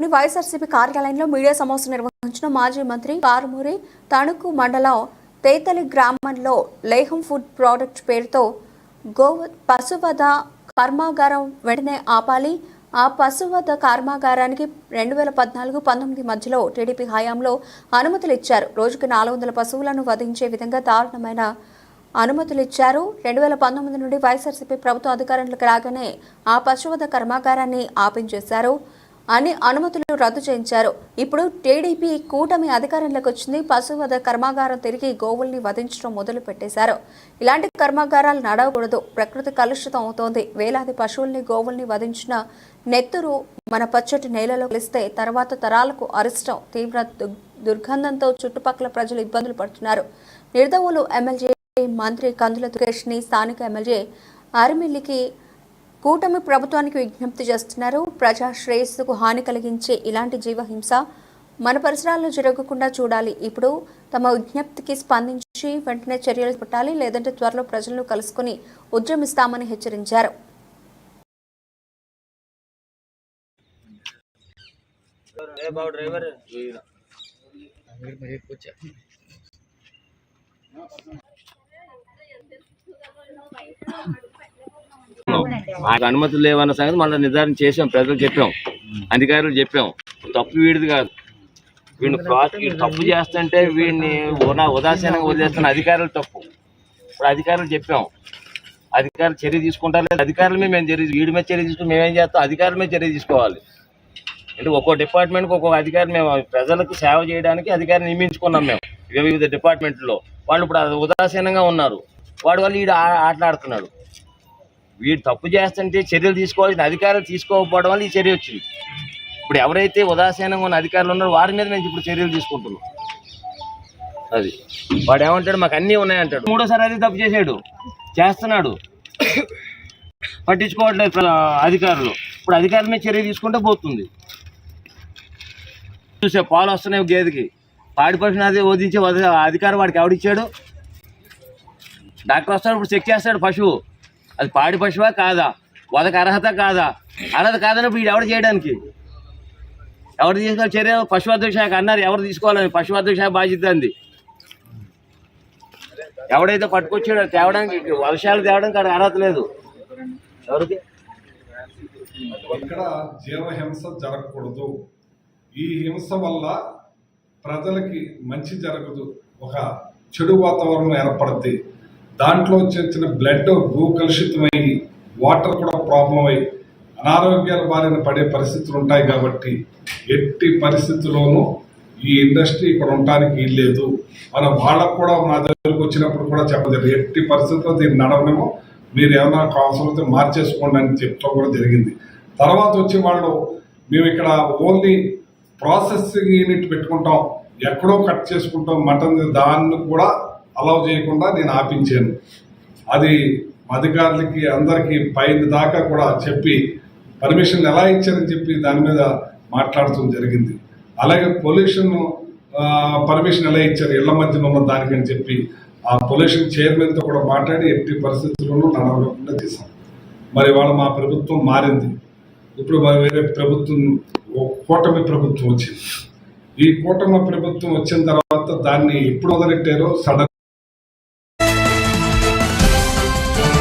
వైఎస్ఆర్సీపీ కార్యాలయంలో మీడియా సమావేశం నిర్వహించిన మాజీ మంత్రి కారుమూరి తణుకు మండలం తేతలి గ్రామంలో లేహం ఫుడ్ ప్రోడక్ట్ పేరుతో గోవ పశువధ కర్మాగారం వెంటనే ఆపాలి. ఆ పశువధ కర్మాగారానికి రెండు వేల పద్నాలుగు పంతొమ్మిది మధ్యలో టీడీపీ హయాంలో అనుమతులు ఇచ్చారు రోజుకి నాలుగు వందల పశువులను వధించే విధంగా దారుణమైన అనుమతులు ఇచ్చారు రెండు వేల పంతొమ్మిది నుండి వైఎస్ఆర్సీపీ ప్రభుత్వం అధికారంలోకి రాగానే ఆ పశువధ కర్మాగారాన్ని ఆపించేశారు. అని అనుమతులు రద్దు చేయించారు. ఇప్పుడు టీడీపీ కూటమి అధికారంలోకి వచ్చింది. పశువధ కర్మాగారం తిరిగి గోవుల్ని వధించడం మొదలు పెట్టేశారు ఇలాంటి కర్మాగారాలు నడవకూడదు. ప్రకృతి కలుషితం అవుతోంది. వేలాది పశువుల్ని గోవుల్ని వధించిన నెత్తురు మన పచ్చటి నేలలో కలిస్తే తర్వాత తరాలకు అరిష్టం తీవ్ర దుర్గంధంతో చుట్టుపక్కల ప్రజలు ఇబ్బందులు పడుతున్నారు. నిర్దవులు ఎమ్మెల్యే మంత్రి కందుల దుర్గేష్ని స్థానిక ఎమ్మెల్యే ఆర్మిల్లికి కూటమి ప్రభుత్వానికి విజ్ఞప్తి చేస్తున్నారు. ప్రజా శ్రేయస్సుకు హాని కలిగించే ఇలాంటి జీవహింస మన పరిసరాల్లో జరగకుండా చూడాలి. ఇప్పుడు తమ విజ్ఞప్తికి స్పందించి వెంటనే చర్యలు పెట్టాలి. లేదంటే త్వరలో ప్రజలను కలుసుకుని ఉద్యమిస్తామని హెచ్చరించారు. డ్రైవర్ మాకు అనుమతులు లేవన్న సంగతి మళ్ళీ నిర్ధారణ చేసాం ప్రజలకు చెప్పాం అధికారులు చెప్పాం. తప్పు వీడిది కాదు. వీడిని ప్రాసిక్యూట్ తప్పు చేస్తుంటే వీడిని ఉదాసీనంగా వదిలేస్తున్న అధికారులు తప్పు. ఇప్పుడు అధికారులు చెప్పాం. అధికారులు చర్య తీసుకుంటారు లేదు అధికారుల మీద మేము చర్య వీడి మీద చర్య తీసుకుని మేమేం చేస్తాం? అధికారుల మీద చర్య తీసుకోవాలి. అంటే ఒక్కో డిపార్ట్మెంట్కి ఒక్కొక్క అధికారి మేము ప్రజలకు సేవ చేయడానికి అధికారిని నియమించుకున్నాం మేము. వివిధ డిపార్ట్మెంట్లో. వాళ్ళు ఇప్పుడు ఉదాసీనంగా ఉన్నారు. వాడు వాళ్ళు వీడు ఆ- ఆటలాడుతున్నాడు. వీడు తప్పు చేస్తుంటే చర్యలు తీసుకోవాల్సిన అధికారం తీసుకోకపోవడం వల్ల ఈ చర్య వచ్చింది. ఇప్పుడు ఎవరైతే ఉదాసీనంగా ఉన్న అధికారులు ఉన్నారో వారి మీద మేము ఇప్పుడు చర్యలు తీసుకుంటున్నాం. అది. వాడు ఏమంటాడు? మాకు అన్నీ ఉన్నాయంటాడు. మూడోసారి అదే తప్పు చేశాడు. చేస్తున్నాడు. పట్టించుకోవట్లేదు అధికారులు. ఇప్పుడు అధికారుల మీద చర్య తీసుకుంటే పోతుంది. చూసే పాలు వస్తున్నాయి గేదెకి. పాడి పశువుని అది వదిలించే అధికారం వాడికి ఎవడిచ్చాడు? డాక్టర్ వస్తాడు ఇప్పుడు చెక్ చేస్తాడు పశువు. అది పాడి పశువా కాదా? వాళ్ళకి అర్హత కాదా? అర్హత కాదని వీడు ఎవడు చేయడానికి? ఎవరు తీసుకోవాలి చర్య? పశువైద్య శాఖ అన్నారు ఎవరు తీసుకోవాలని? పశు శాఖ బాధ్యత అంది. ఎవడైతే పట్టుకొచ్చాడో తేవడానికి వర్షాలు తేవడానికి అక్కడ అర్హత లేదు. ఎవరికి? ఇక్కడ జీవహింస జరగకూడదు. ఈ హింస వల్ల ప్రజలకి మంచి జరగదు. ఒక చెడు వాతావరణం ఏర్పడుతుంది దాంట్లో వచ్చిన బ్లడ్ భూ కలుషితమై వాటర్ కూడా ప్రాబ్లం అయి అనారోగ్యాల బారిన పడే పరిస్థితులు ఉంటాయి కాబట్టి ఎట్టి పరిస్థితుల్లోనూ ఈ ఇండస్ట్రీ ఇక్కడ ఉండటానికి వీల్లేదు మన వాళ్ళకు కూడా మా దగ్గరకు వచ్చినప్పుడు కూడా చెప్పలేదు. ఎట్టి పరిస్థితుల్లో దీన్ని నడవనేమో మీరు ఏమైనా అవసరమైతే మార్చేసుకోండి అని చెప్పడం కూడా జరిగింది. తర్వాత వచ్చి వాళ్ళు మేము ఇక్కడ ఓన్లీ ప్రాసెసింగ్ యూనిట్ పెట్టుకుంటాం. ఎక్కడో కట్ చేసుకుంటాం. మటన్ దాన్ని కూడా అలౌ చేయకుండా నేను ఆపించాను. అది అధికారులకి అందరికీ పైన దాకా కూడా చెప్పి పర్మిషన్ ఎలా ఇచ్చారని చెప్పి దాని మీద మాట్లాడటం జరిగింది. అలాగే పొల్యూషన్ పర్మిషన్ ఎలా ఇచ్చారు ఇళ్ళ మధ్యన ఉన్న దానికని చెప్పి ఆ పొల్యూషన్ చైర్మన్తో కూడా మాట్లాడి ఎట్టి పరిస్థితుల్లోనూ నడవకుండా చేశాం. మరి వాళ్ళ మా ప్రభుత్వం మారింది. ఇప్పుడు మరి వేరే ప్రభుత్వం ఓ కూటమి ప్రభుత్వం వచ్చింది. ఈ కూటమి ప్రభుత్వం వచ్చిన తర్వాత దాన్ని ఎప్పుడు మొదలెట్టారో సడన్